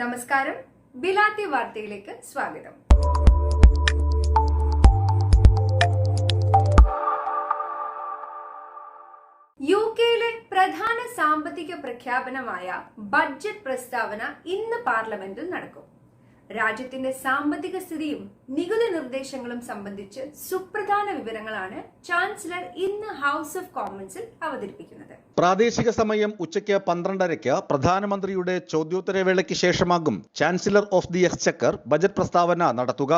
നമസ്കാരം. ബിലാത്തി വാർത്തയിലേക്ക് സ്വാഗതം. യു കെയിലെ പ്രധാന സാമ്പത്തിക പ്രഖ്യാപനമായ ബഡ്ജറ്റ് പ്രസ്താവന ഇന്ന് പാർലമെന്റിൽ നടക്കും. രാജ്യത്തിന്റെ സാമ്പത്തിക സ്ഥിതിയും നികുതി നിർദ്ദേശങ്ങളും സംബന്ധിച്ച് സുപ്രധാന വിവരങ്ങളാണ് ചാൻസലർ ഇന്ന് ഹൗസ് ഓഫ് കോമൺസിൽ അവതരിപ്പിക്കുന്നത്. പ്രാദേശിക സമയം ഉച്ചയ്ക്ക് പന്ത്രണ്ടരയ്ക്ക് പ്രധാനമന്ത്രിയുടെ ചോദ്യോത്തരവേളയ്ക്ക് ശേഷമാകും chancellor of the exchequer budget പ്രസ്താവന നടത്തുക.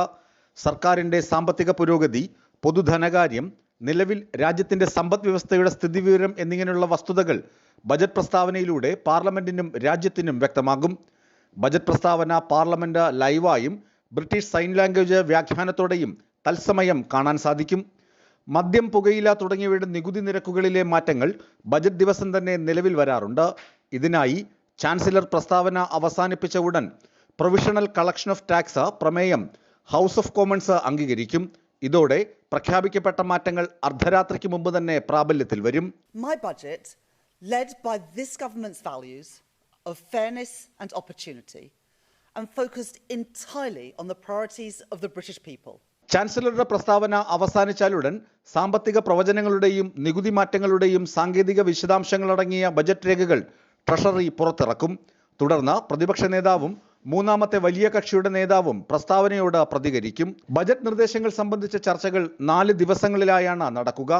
സർക്കാരിന്റെ സാമ്പത്തിക പുരോഗതി പൊതുധനകാര്യം നിലവിൽ രാജ്യത്തിന്റെ സമ്പദ് വ്യവസ്ഥയുടെ സ്ഥിതിവിവരം എന്നിങ്ങനെയുള്ള വസ്തുതകൾ ബജറ്റ് പ്രസ്താവനയിലൂടെ പാർലമെന്റിനും രാജ്യത്തിനും വ്യക്തമാകും. ബജറ്റ് പ്രസ്താവന പാർലമെന്റ് ലൈവായും ബ്രിട്ടീഷ് സൈൻ ലാംഗ്വേജ് വ്യാഖ്യാനത്തോടെയും തത്സമയം കാണാൻ സാധിക്കും. മദ്യം പുകയില തുടങ്ങിയവയുടെ നികുതി നിരക്കുകളിലെ മാറ്റങ്ങൾ ബജറ്റ് ദിവസം തന്നെ നിലവിൽ വരാറുണ്ട്. ഇതിനായി ചാൻസലർ പ്രസ്താവന അവസാനിപ്പിച്ച ഉടൻ പ്രൊവിഷണൽ കളക്ഷൻ ഓഫ് ടാക്സ് പ്രമേയം ഹൗസ് ഓഫ് കോമൺസ് അംഗീകരിക്കും. ഇതോടെ പ്രഖ്യാപിക്കപ്പെട്ട മാറ്റങ്ങൾ അർദ്ധരാത്രിക്ക് മുമ്പ് തന്നെ പ്രാബല്യത്തിൽ വരും. Of fairness and opportunity, and focused entirely on the priorities of the British people. ചാൻസലറുടെ പ്രസ്താവന അവസാനിച്ചാലുടൻ സാമ്പത്തിക പ്രവചനങ്ങളുടെയും നികുതി മാറ്റങ്ങളുടെയും സാങ്കേതിക വിശദാംശങ്ങളടങ്ങിയ ബജറ്റ് രേഖകൾ ട്രഷറി പുറത്തിറക്കും. തുടർന്ന് പ്രതിപക്ഷ നേതാവും മൂന്നാമത്തെ വലിയ കക്ഷിയുടെ നേതാവും പ്രസ്താവനയോട് പ്രതികരിക്കും. ബജറ്റ് നിർദ്ദേശങ്ങൾ സംബന്ധിച്ച ചർച്ചകൾ നാല് ദിവസങ്ങളിലായാണ് നടക്കുക.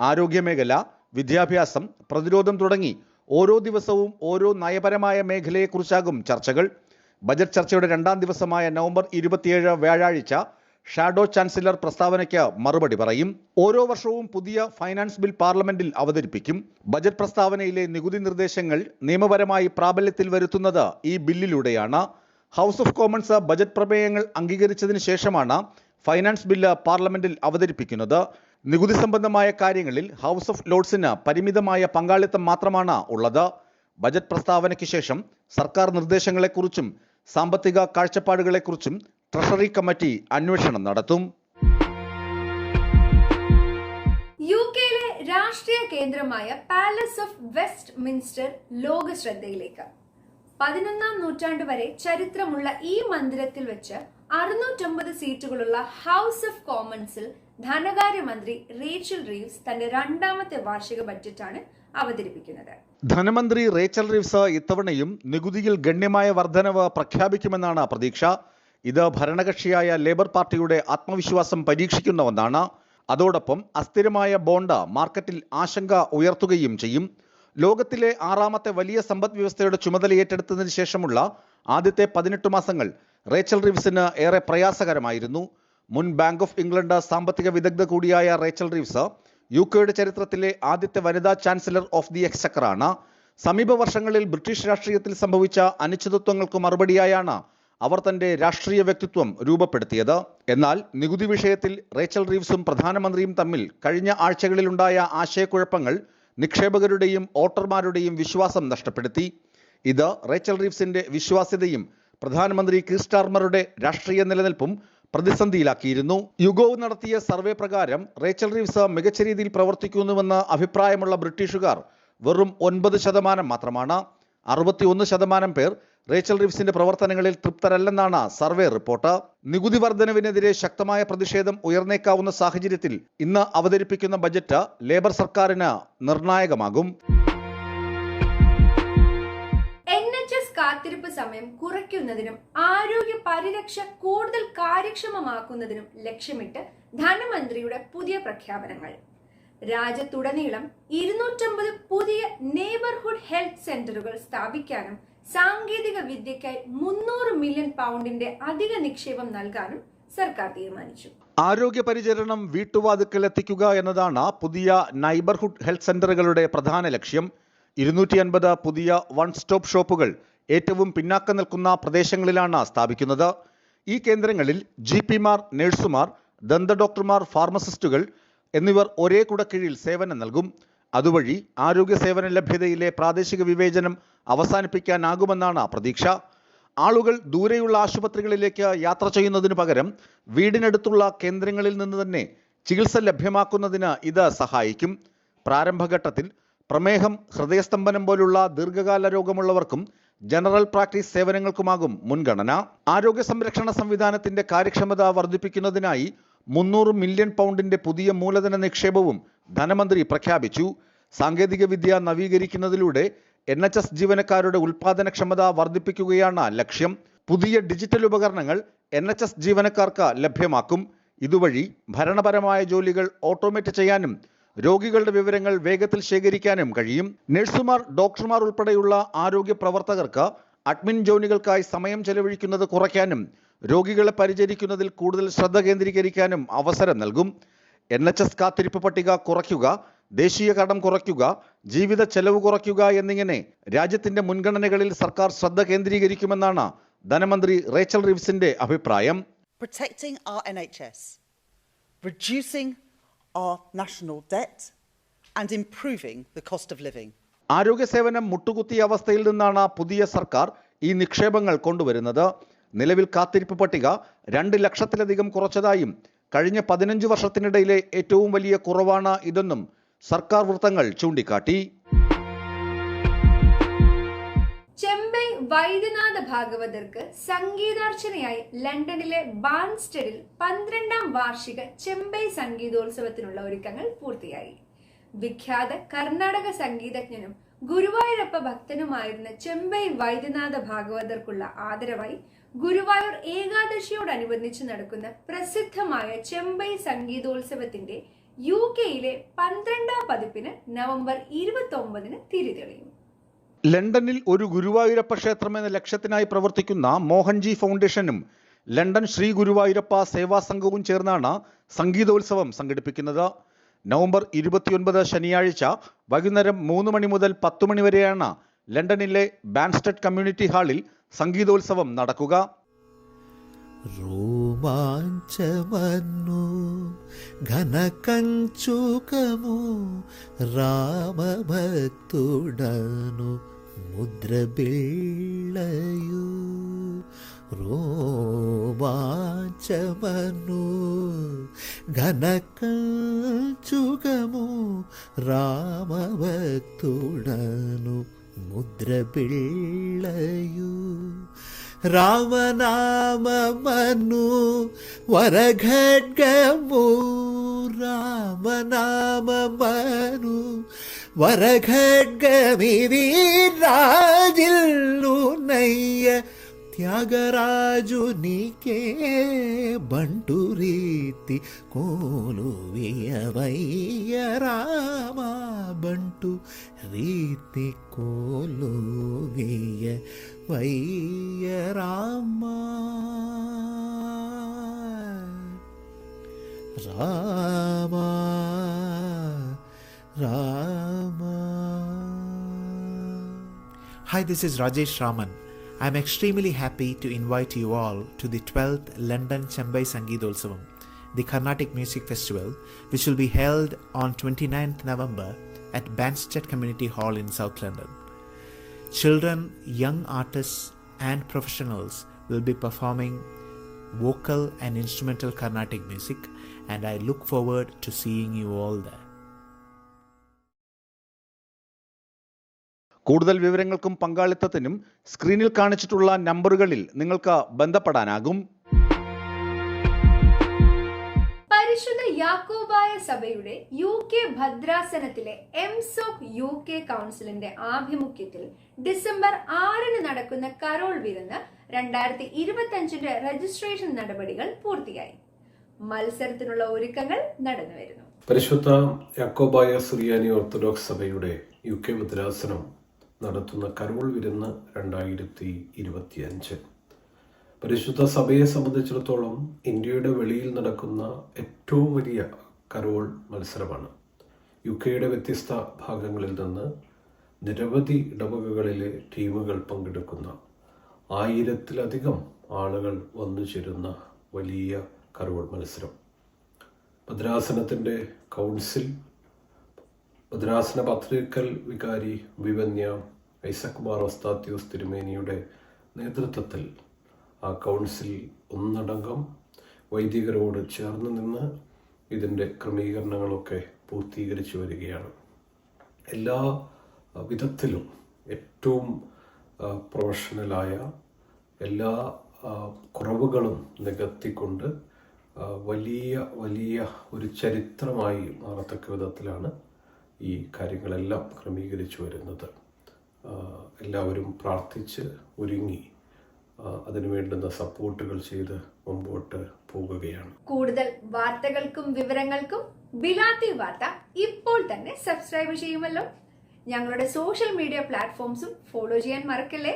ആരോഗ്യമേഖല വിദ്യാഭ്യാസം പ്രതിരോധം തുടങ്ങി ഓരോ ദിവസവും ഓരോ നയപരമായ മേഖലയെക്കുറിച്ചാകും ചർച്ചകൾ. ബജറ്റ് ചർച്ചയുടെ രണ്ടാം ദിവസമായ നവംബർ ഇരുപത്തിയേഴ് വ്യാഴാഴ്ച ഷാഡോ ചാൻസലർ പ്രസ്താവനയ്ക്ക് മറുപടി പറയും. ഓരോ വർഷവും പുതിയ ഫൈനാൻസ് ബിൽ പാർലമെന്റിൽ അവതരിപ്പിക്കും. ബജറ്റ് പ്രസ്താവനയിലെ നികുതി നിർദ്ദേശങ്ങൾ നിയമപരമായി പ്രാബല്യത്തിൽ വരുത്തുന്നത് ഈ ബില്ലിലൂടെയാണ്. ഹൗസ് ഓഫ് കോമൺസ് ബജറ്റ് പ്രമേയങ്ങൾ അംഗീകരിച്ചതിന് ശേഷമാണ് ഫൈനാൻസ് ബില്ല് പാർലമെന്റിൽ അവതരിപ്പിക്കുന്നത്. നികുതി സംബന്ധമായ കാര്യങ്ങളിൽ ഹൗസ് ഓഫ് ലോർഡ്സിന് പരിമിതമായ പങ്കാളിത്തം മാത്രമാണ് ഉള്ളത്. ബജറ്റ് പ്രസ്താവനയ്ക്ക് ശേഷം സർക്കാർ നിർദ്ദേശങ്ങളെക്കുറിച്ചും സാമ്പത്തിക കാഴ്ചപ്പാടുകളെക്കുറിച്ചും ട്രഷറി കമ്മിറ്റി അന്വേഷണം നടത്തും. യു കെയിലെ രാഷ്ട്രീയ കേന്ദ്രമായ പാലസ് ഓഫ് വെസ്റ്റ് മിൻസ്റ്റർ ലോക ശ്രദ്ധയിലേക്ക് പതിനൊന്നാം നൂറ്റാണ്ട് വരെ ചരിത്രമുള്ള ഈ മന്ദിരത്തിൽ വെച്ച് അറുന്നൂറ്റമ്പത് സീറ്റുകളുള്ള ഹൗസ് ഓഫ് കോമൺസിൽ ധനകാര്യമന്ത്രി റേച്ചൽ റീവ്സ് തന്റെ രണ്ടാമത്തെ വാർഷിക ബഡ്ജറ്റാണ് അവതരിപ്പിക്കുന്നത്. ധനമന്ത്രി റേച്ചൽ റീവ്സ് ഇത്തവണയും നികുതിയിൽ ഗണ്യമായ വർധനവ് പ്രഖ്യാപിക്കുമെന്നാണ് പ്രതീക്ഷ. ഇത് ഭരണകക്ഷിയായ ലേബർ പാർട്ടിയുടെ ആത്മവിശ്വാസം പരീക്ഷിക്കുന്ന ഒന്നാണ് അതോടൊപ്പം അസ്ഥിരമായ ബോണ്ട് മാർക്കറ്റിൽ ആശങ്ക ഉയർത്തുകയും ചെയ്യും. ലോകത്തിലെ ആറാമത്തെ വലിയ സമ്പദ് വ്യവസ്ഥയുടെ ചുമതല ഏറ്റെടുത്തതിന് ശേഷമുള്ള ആദ്യത്തെ പതിനെട്ട് മാസങ്ങൾ റേച്ചൽ റീവ്സിന് ഏറെ പ്രയാസകരമായിരുന്നു. മുൻ ബാങ്ക് ഓഫ് ഇംഗ്ലണ്ട് സാമ്പത്തിക വിദഗ്ധ കൂടിയായ റേച്ചൽ റീവ്സ് യു കെയുടെ ചരിത്രത്തിലെ ആദ്യത്തെ വനിതാ ചാൻസലർ ഓഫ് ദി എക്സക്കറാണ് സമീപ വർഷങ്ങളിൽ ബ്രിട്ടീഷ് രാഷ്ട്രീയത്തിൽ സംഭവിച്ച അനിശ്ചിതത്വങ്ങൾക്ക് മറുപടിയായാണ് അവർ തന്റെ രാഷ്ട്രീയ വ്യക്തിത്വം രൂപപ്പെടുത്തിയത്. എന്നാൽ നികുതി വിഷയത്തിൽ റേച്ചൽ റീവ്സും പ്രധാനമന്ത്രിയും തമ്മിൽ കഴിഞ്ഞ ആഴ്ചകളിലുണ്ടായ ആശയക്കുഴപ്പങ്ങൾ നിക്ഷേപകരുടെയും വോട്ടർമാരുടെയും വിശ്വാസം നഷ്ടപ്പെടുത്തി. ഇത് റേച്ചൽ റീവ്സിന്റെ വിശ്വാസ്യതയും പ്രധാനമന്ത്രി ക്രിസ്റ്റാർമറുടെ രാഷ്ട്രീയ നിലനിൽപ്പും പ്രതിസന്ധിയിലാക്കിയിരുന്നു. യുഗോവ് നടത്തിയ സർവേ പ്രകാരം റേച്ചൽ റീവ്സ് മികച്ച രീതിയിൽ പ്രവർത്തിക്കുന്നുവെന്ന അഭിപ്രായമുള്ള ബ്രിട്ടീഷുകാർ വെറും ഒൻപത് ശതമാനം മാത്രമാണ്. അറുപത്തിയൊന്ന് ശതമാനം പേർ റേച്ചൽ റിവ്സിന്റെ പ്രവർത്തനങ്ങളിൽ തൃപ്തരല്ലെന്നാണ് സർവേ റിപ്പോർട്ട്. നികുതി വർധനവിനെതിരെ ശക്തമായ പ്രതിഷേധം ഉയർന്നേക്കാവുന്ന സാഹചര്യത്തിൽ ഇന്ന് അവതരിപ്പിക്കുന്ന ബജറ്റ് ലേബർ സർക്കാരിന് നിർണായകമാകും. കാത്തിരിപ്പ് സമയം കുറയ്ക്കുന്നതിനും ആരോഗ്യ പരിരക്ഷ കൂടുതൽ കാര്യക്ഷമമാക്കുന്നതിനും ലക്ഷ്യമിട്ട് ധനമന്ത്രിയുടെ പുതിയ പ്രഖ്യാപനങ്ങൾ. രാജ്യത്തുടനീളം ഇരുന്നൂറ്റമ്പത് പുതിയ നെയ്ബർഹുഡ് ഹെൽത്ത് സെന്ററുകൾ സ്ഥാപിക്കാനും സാങ്കേതിക വിദ്യയ്ക്കായി മുന്നൂറ് മില്യൺ പൗണ്ടിന്റെ അധിക നിക്ഷേപം നൽകാനും സർക്കാർ തീരുമാനിച്ചു. ആരോഗ്യ പരിചരണം വീട്ടുവാതുക്കൽ എത്തിക്കുക എന്നതാണ് പുതിയ നൈബർഹുഡ് ഹെൽത്ത് സെന്ററുകളുടെ പ്രധാന ലക്ഷ്യം. ഇരുന്നൂറ്റി അൻപത് പുതിയ വൺ സ്റ്റോപ്പ് ഷോപ്പുകൾ ഏറ്റവും പിന്നാക്കം നിൽക്കുന്ന പ്രദേശങ്ങളിലാണ് സ്ഥാപിക്കുന്നത്. ഈ കേന്ദ്രങ്ങളിൽ ജി പിമാർ നഴ്സുമാർ ദന്ത ഡോക്ടർമാർ ഫാർമസിസ്റ്റുകൾ എന്നിവർ ഒരേ കുടക്കീഴിൽ സേവനം നൽകും. അതുവഴി ആരോഗ്യ സേവന ലഭ്യതയിലെ പ്രാദേശിക വിവേചനം അവസാനിപ്പിക്കാനാകുമെന്നാണ് പ്രതീക്ഷ. ആളുകൾ ദൂരെയുള്ള ആശുപത്രികളിലേക്ക് യാത്ര ചെയ്യുന്നതിനു പകരം വീടിനടുത്തുള്ള കേന്ദ്രങ്ങളിൽ നിന്ന് തന്നെ ചികിത്സ ലഭ്യമാക്കുന്നതിന് ഇത് സഹായിക്കും. പ്രാരംഭഘട്ടത്തിൽ പ്രമേഹം ഹൃദയസ്തംഭനം പോലുള്ള ദീർഘകാല രോഗമുള്ളവർക്കും ജനറൽ പ്രാക്ടീസ് സേവനങ്ങൾക്കുമാകും മുൻഗണന. ആരോഗ്യ സംരക്ഷണ സംവിധാനത്തിന്റെ കാര്യക്ഷമത വർദ്ധിപ്പിക്കുന്നതിനായി മുന്നൂറ് മില്യൺ പൗണ്ടിന്റെ പുതിയ മൂലധന നിക്ഷേപവും ധനമന്ത്രി പ്രഖ്യാപിച്ചു. സാങ്കേതികവിദ്യ നവീകരിക്കുന്നതിലൂടെ എൻ എച്ച് എസ് ജീവനക്കാരുടെ ഉൽപാദനക്ഷമത വർദ്ധിപ്പിക്കുകയാണ് ലക്ഷ്യം. പുതിയ ഡിജിറ്റൽ ഉപകരണങ്ങൾ എൻ എച്ച് എസ് ജീവനക്കാർക്ക് ലഭ്യമാക്കും. ഇതുവഴി ഭരണപരമായ ജോലികൾ ഓട്ടോമേറ്റ് ചെയ്യാനും രോഗികളുടെ വിവരങ്ങൾ വേഗത്തിൽ ശേഖരിക്കാനും കഴിയും. നഴ്സുമാർ ഡോക്ടർമാർ ഉൾപ്പെടെയുള്ള ആരോഗ്യ പ്രവർത്തകർക്ക് അഡ്മിൻ ജോലികൾക്കായി സമയം ചെലവഴിക്കുന്നത് കുറയ്ക്കാനും രോഗികളെ പരിചരിക്കുന്നതിൽ കൂടുതൽ ശ്രദ്ധ കേന്ദ്രീകരിക്കാനും അവസരം നൽകും. എൻ എച്ച് എസ് കാത്തിരിപ്പ് പട്ടിക കുറയ്ക്കുക ദേശീയ കടം കുറയ്ക്കുക ജീവിത ചെലവ് കുറയ്ക്കുക എന്നിങ്ങനെ രാജ്യത്തിന്റെ മുൻഗണനകളിൽ സർക്കാർ ശ്രദ്ധ കേന്ദ്രീകരിക്കുമെന്നാണ് ധനമന്ത്രി റേച്ചൽ റിവ്സിന്റെ അഭിപ്രായം. Protecting our NHS, reducing our national debt, and improving the cost of living. ആരോഗ്യ സേവനം മുട്ടുകുത്തിയ അവസ്ഥയിൽ നിന്നാണ് പുതിയ സർക്കാർ ഈ നിക്ഷേപങ്ങൾ കൊണ്ടുവരുന്നത് നിലവിൽ കാത്തിരിപ്പ് പട്ടിക രണ്ട് ലക്ഷത്തിലധികം കുറച്ചതായും കഴിഞ്ഞ പതിനഞ്ച് വർഷത്തിനിടയിലെ ഏറ്റവും വലിയ കുറവാണ് ഇതെന്നും സർക്കാർ വൃത്തങ്ങൾ ചൂണ്ടിക്കാട്ടി ചെമ്പൈ വൈദ്യനാഥ ഭാഗവതർക്ക് സംഗീതാർച്ചനയായി ലണ്ടനിലെ ബാൻസ്റ്റഡിൽ പന്ത്രണ്ടാം വാർഷിക ചെമ്പൈ സംഗീതോത്സവത്തിനുള്ള ഒരുക്കങ്ങൾ പൂർത്തിയായി. വിഖ്യാത കർണാടക സംഗീതജ്ഞനും ഗുരുവായൂരപ്പ ഭക്തനുമായിരുന്ന ചെമ്പൈ വൈദ്യനാഥ ഭാഗവതർക്കുള്ള ആദരവായി ഗുരുവായൂർ ഏകാദശിയോടനുബന്ധിച്ച് നടക്കുന്ന പ്രസിദ്ധമായ ചെമ്പൈ സംഗീതോത്സവത്തിന്റെ യു കെയിലെ പന്ത്രണ്ടാം പതിപ്പിന് നവംബർ ഇരുപത്തി ഒമ്പതിന് തിരിതെളിയും ലണ്ടനിൽ ഒരു ഗുരുവായൂരപ്പ ക്ഷേത്രമെന്ന ലക്ഷ്യത്തിനായി പ്രവർത്തിക്കുന്ന മോഹൻജി ഫൗണ്ടേഷനും ലണ്ടൻ ശ്രീ ഗുരുവായൂരപ്പ സേവാ സംഘവും ചേർന്നാണ് സംഗീതോത്സവം സംഘടിപ്പിക്കുന്നത്. നവംബർ ഇരുപത്തിയൊൻപത് ശനിയാഴ്ച വൈകുന്നേരം മൂന്ന് മണി മുതൽ പത്ത് മണി വരെയാണ് ലണ്ടനിലെ ബാൻസ്റ്റഡ് കമ്മ്യൂണിറ്റി ഹാളിൽ സംഗീതോത്സവം നടക്കുക. ರೋಮಾಂಚವನ್ನು രാമഭക്തുടനു రామభక్తుడను ముద్రబిళ్ళయు రోమాంచమను ఘనకంచుకము రామభక్తుడను ముద్రబిళ్ళయు రామనామమను వరఘడ్గము రామనామమను వరఘడ్గమిది వరఖడ్గమిది రాజిల్లునయ్య త్యాగరాజు నీకే బంటు రీతి కోలు వియవయ్య రామా బంటు రీతి కోలు వియ వయ్య రామా రామ. రా Hi, this is Rajesh Raman. I'm extremely happy to invite you all to the 12th London Chembai Sangeetholsavam, the Carnatic Music Festival, which will be held on 29th November at Banstead Community Hall in South London. Children, young artists, and professionals will be performing vocal and instrumental Carnatic music, and I look forward to seeing you all there. കൂടുതൽ വിവരങ്ങൾക്കും പങ്കാളിത്തത്തിനും സ്ക്രീനിൽ കാണിച്ചിട്ടുള്ള നമ്പറുകളിൽ നിങ്ങൾക്ക് ബന്ധപ്പെടാനാകും. പരിശുദ്ധ യാക്കോബായ സഭയുടെ U K ഭദ്രാസനത്തിലെ എംസോക് U K കൗൺസിലിന്റെ ആഭിമുഖ്യത്തിൽ ഡിസംബർ ആറിന് നടക്കുന്ന കരോൾ വിരുന്ന് രണ്ടായിരത്തി ഇരുപത്തി അഞ്ചിന്റെ രജിസ്ട്രേഷൻ നടപടികൾ പൂർത്തിയായി. മത്സരത്തിനുള്ള ഒരുക്കങ്ങൾ നടന്നു വരുന്നു പരിശുദ്ധ യാക്കോബായ സുറിയാനി ഓർത്തഡോക്സ് സഭയുടെ യു കെ ഭദ്രാസനം നടത്തുന്ന കരോൾ വിരുന്ന് രണ്ടായിരത്തി ഇരുപത്തിയഞ്ച്. പരിശുദ്ധ സഭയെ സംബന്ധിച്ചിടത്തോളം ഇന്ത്യയുടെ വെളിയിൽ നടക്കുന്ന ഏറ്റവും വലിയ കരോൾ മത്സരമാണ്. യു കെയുടെ വ്യത്യസ്ത ഭാഗങ്ങളിൽ നിന്ന് നിരവധി ഇടവകകളിലെ ടീമുകൾ പങ്കെടുക്കുന്ന ആയിരത്തിലധികം ആളുകൾ വന്നു ചേരുന്ന വലിയ കരോൾ മത്സരം. ഭദ്രാസനത്തിന്റെ കൗൺസിൽ ഭദ്രാസന പത്രിക്കൽ വികാരി വിവന്യ ഐസക് മാർ ഒസ്താത്യോസ് തിരുമേനിയുടെ നേതൃത്വത്തിൽ ആ കൗൺസിൽ ഒന്നടങ്കം വൈദികരോട് ചേർന്ന് നിന്ന് ഇതിന്റെ ക്രമീകരണങ്ങളൊക്കെ പൂർത്തീകരിച്ചു വരികയാണ്. എല്ലാ വിധത്തിലും ഏറ്റവും പ്രൊഫഷണലായ എല്ലാ കുറവുകളും നികത്തിക്കൊണ്ട് വലിയ വലിയ ഒരു ചരിത്രമായി മാറത്തക്ക വിധത്തിലാണ് ഈ കാര്യങ്ങളെല്ലാം ക്രമീകരിച്ചു വരുന്നത്. എല്ലാവരും പ്രാർത്ഥിച്ച് ഒരുങ്ങി അതിനു വേണ്ടുന്ന സപ്പോർട്ടുകൾ ചെയ്ത് മുമ്പോട്ട് പോകുകയാണ്. കൂടുതൽ വാർത്തകൾക്കും വിവരങ്ങൾക്കും ബിലാത്തി വാർത്ത ഇപ്പോൾ തന്നെ സബ്സ്ക്രൈബ് ചെയ്യുമല്ലോ. ഞങ്ങളുടെ സോഷ്യൽ മീഡിയ പ്ലാറ്റ്ഫോംസും ഫോളോ ചെയ്യാൻ മറക്കല്ലേ?